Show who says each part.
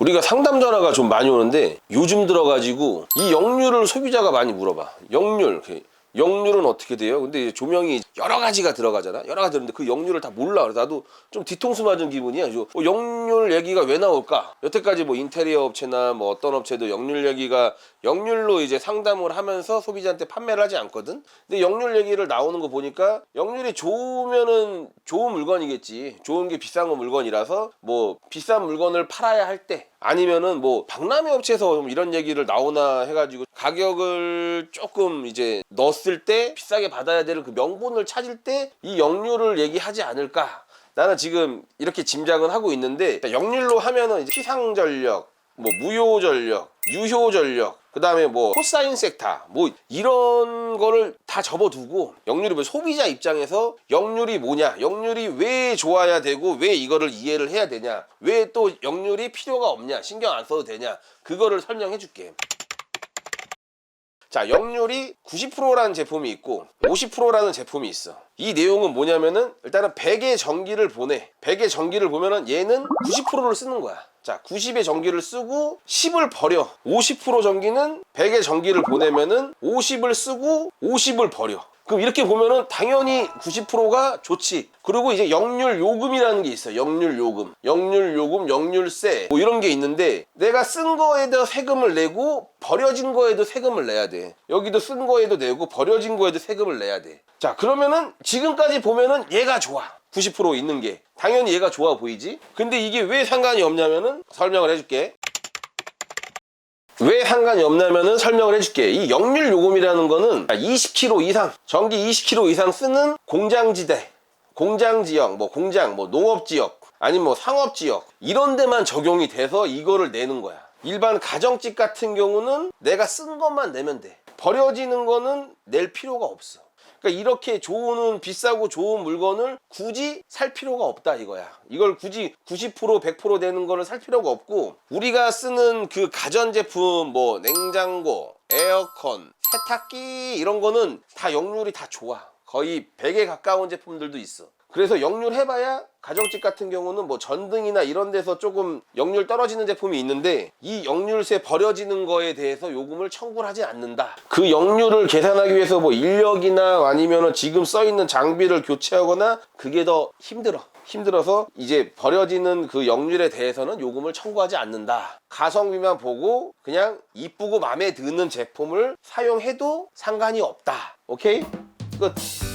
Speaker 1: 우리가 상담 전화가 좀 많이 오는데 요즘 들어가지고 이 역류를 소비자가 많이 물어봐. 역률. 그 역률은 어떻게 돼요? 근데 조명이 여러 가지가 들어가잖아. 여러 가지 들는데 그 역률을 다 몰라. 그래서 나도 좀 뒤통수 맞은 기분이야. 어, 역률 얘기가 왜 나올까? 여태까지 뭐 인테리어 업체나 뭐 어떤 업체도 역률 얘기가 역률로 이제 상담을 하면서 소비자한테 판매를 하지 않거든. 근데 역률 얘기를 나오는 거 보니까 역률이 좋으면은 좋은 물건이겠지. 좋은 게 비싼 거 물건이라서 뭐 비싼 물건을 팔아야 할 때 아니면은 뭐 박람회 업체에서 좀 이런 얘기를 나오나 해가지고 가격을 조금 이제 넣었을 때 비싸게 받아야 될 그 명분을 찾을 때 이 역률을 얘기하지 않을까. 나는 지금 이렇게 짐작은 하고 있는데 역률로 하면은 이제 피상 전력, 뭐 무효 전력, 유효 전력, 그 다음에 뭐 코사인 섹타, 뭐 이런 거를 다 접어두고 역률이 뭐 소비자 입장에서 역률이 뭐냐, 역률이 왜 좋아야 되고 왜 이거를 이해를 해야 되냐, 왜 또 역률이 필요가 없냐, 신경 안 써도 되냐, 그거를 설명해 줄게. 자, 역률이 90%라는 제품이 있고 50%라는 제품이 있어. 이 내용은 뭐냐면은 일단은 100의 전기를 보내. 100의 전기를 보면은 얘는 90%를 쓰는 거야. 자, 90의 전기를 쓰고 10을 버려. 50% 전기는 100의 전기를 보내면은 50을 쓰고 50을 버려. 그럼 이렇게 보면은 당연히 90%가 좋지. 그리고 이제 역률 요금이라는 게 있어요. 역률 요금. 역률 요금, 역률세. 뭐 이런 게 있는데 내가 쓴 거에도 세금을 내고 버려진 거에도 세금을 내야 돼. 여기도 쓴 거에도 내고 버려진 거에도 세금을 내야 돼. 자, 그러면은 지금까지 보면은 얘가 좋아. 90% 있는 게. 당연히 얘가 좋아 보이지? 근데 이게 왜 상관이 없냐면은 설명을 해줄게. 왜 상관이 없냐면은 설명을 해줄게. 이 역률 요금이라는 거는 20km 이상, 전기 20km 이상 쓰는 공장지대, 공장지역, 뭐 공장, 뭐 농업지역, 아니면 뭐 상업지역, 이런 데만 적용이 돼서 이거를 내는 거야. 일반 가정집 같은 경우는 내가 쓴 것만 내면 돼. 버려지는 거는 낼 필요가 없어. 그러니까 이렇게 좋은 비싸고 좋은 물건을 굳이 살 필요가 없다 이거야. 이걸 굳이 90% 100% 되는 거를 살 필요가 없고 우리가 쓰는 그 가전 제품 뭐 냉장고, 에어컨, 세탁기 이런 거는 다 역률이 다 좋아. 거의 100에 가까운 제품들도 있어. 그래서 역률 해봐야 가정집 같은 경우는 뭐 전등이나 이런 데서 조금 역률 떨어지는 제품이 있는데 이 역률세 버려지는 거에 대해서 요금을 청구를 하지 않는다. 그 역률을 계산하기 위해서 뭐 인력이나 아니면은 지금 써 있는 장비를 교체하거나 그게 더 힘들어. 힘들어서 이제 버려지는 그 역률에 대해서는 요금을 청구하지 않는다. 가성비만 보고 그냥 이쁘고 마음에 드는 제품을 사용해도 상관이 없다. 오케이? 끝.